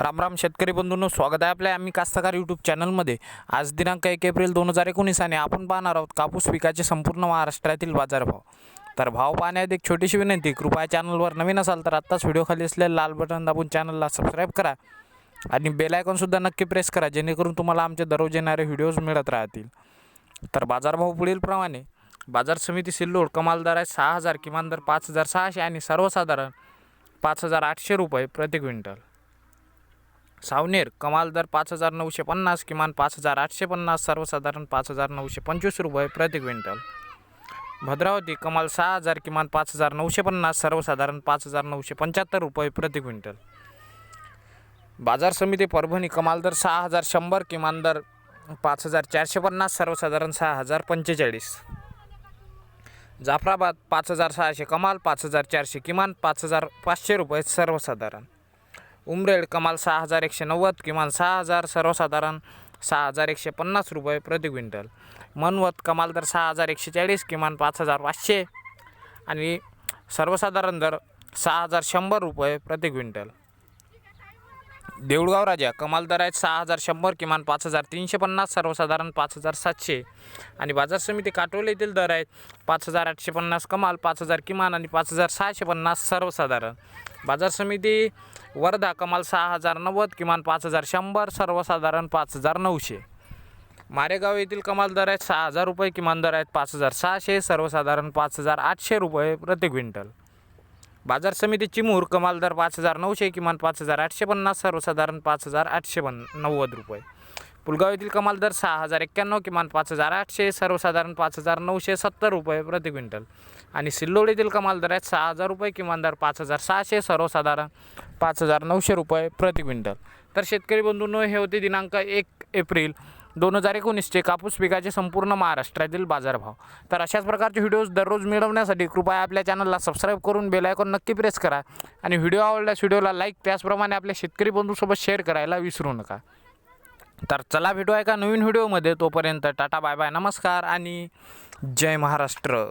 राम राम शेतकरी बंधूंनो स्वागत आहे आपल्या आम्ही कास्तकार यूट्यूब चॅनलमध्ये. आज दिनांक एक एप्रिल दोन हजार एकोणीस आणि आपण पाहणार आहोत कापूस पिकाचे संपूर्ण महाराष्ट्रातील बाजारभाव. तर भाव पाहण्यात एक छोटीशी विनंती कृपया चॅनलवर नवीन असाल तर आत्ताच व्हिडिओ खाली असलेलं लाल बटन दाबून चॅनलला सबस्क्राईब करा आणि बेल आयकॉनसुद्धा नक्की प्रेस करा जेणेकरून तुम्हाला आमचे दररोज येणारे व्हिडिओज मिळत राहतील. तर बाजारभाव पुढीलप्रमाणे बाजार समिती सिल्लोड कमाल दर आहे सहा हजार किमान दर पाच हजार सहाशे आणि सर्वसाधारण पाच हजार आठशे रुपये प्रति क्विंटल. सावनेर कमाल दर पाच हजार नऊशे पन्नास किमान पाच हजार आठशे पन्नास सर्वसाधारण पाच हजार नऊशे पंचवीस रुपये प्रति क्विंटल. भद्रावती कमाल सहा हजार किमान पाच हजार नऊशे पन्नास सर्वसाधारण पाच हजार नऊशे पंच्याहत्तर रुपये प्रति क्विंटल. बाजार समिती परभणी कमाल दर सहा हजार शंभर किमान दर पाच हजार चारशे पन्नास सर्वसाधारण सहा हजार पंचेचाळीस. जाफराबाद पाच हजार सहाशे कमाल पाच हजार चारशे किमान पाच हजार पाचशे रुपये सर्वसाधारण. उमरेड कमाल सहा हजार एकशे नव्वद किमान सहा हजार सर्वसाधारण सहा हजार एकशे पन्नास रुपये प्रति क्विंटल. मनवत कमाल दर सहा हजार एकशे चाळीस किमान पाच हजार पाचशे. आणि सर्वसाधारण दर सहा हजार शंभर रुपये प्रति क्विंटल. देऊळगाव राजा कमाल दर आहेत सहा हजार शंभर किमान पाच हजार तीनशे पन्नास सर्वसाधारण पाच हजार सातशे. आणि बाजार समिती काटोले येथील दर आहेत पाच हजार आठशे पन्नास कमाल पाच हजार किमान आणि पाच हजार सहाशे पन्नास सर्वसाधारण. बाजार समिती वर्धा कमाल सहा हजार नव्वद किमान पाच हजार शंभर सर्वसाधारण पाच हजार नऊशे. मारेगाव येथील कमाल दर आहेत सहा हजार रुपये किमान दर आहेत पाच हजार सहाशे सर्वसाधारण पाच हजार आठशे रुपये प्रति क्विंटल. बाजार समिती चिमूर कमाल दर पाच हजार नऊशे किमान पाच हजार आठशे पन्नास सर्वसाधारण पाच हजार आठशे पन् नव्वद रुपये. पुलगाव येथील कमाल दर सहा हजार एक्क्याण्णव किमान पाच हजार आठशे सर्वसाधारण पाच हजार नऊशे सत्तर रुपये प्रति क्विंटल. आणि सिल्लोड येथील कमाल दर आहेत सहा हजार रुपये किमान दर पाच हजार सहाशे सर्वसाधारण पाच हजार नऊशे रुपये प्रति क्विंटल. तर शेतकरी बंधूंनो हे होते दिनांक एक एप्रिल. दोन हजार एकोणीसचे कापूस पिकाचे संपूर्ण महाराष्ट्रातील बाजारभाव. तर अशाच प्रकारचे व्हिडिओज दररोज मिळवण्यासाठी कृपया आपल्या चॅनलला सबस्क्राईब करून बेल आयकॉन नक्की प्रेस करा. आणि व्हिडिओ आवडल्यास व्हिडिओला लाईक त्याचप्रमाणे आपल्या शेतकरी बंधूसोबत शेअर करायला विसरू नका. तर चला भेटू एका नवीन व्हिडिओमध्ये तोपर्यंत टाटा बाय बाय नमस्कार आणि जय महाराष्ट्र.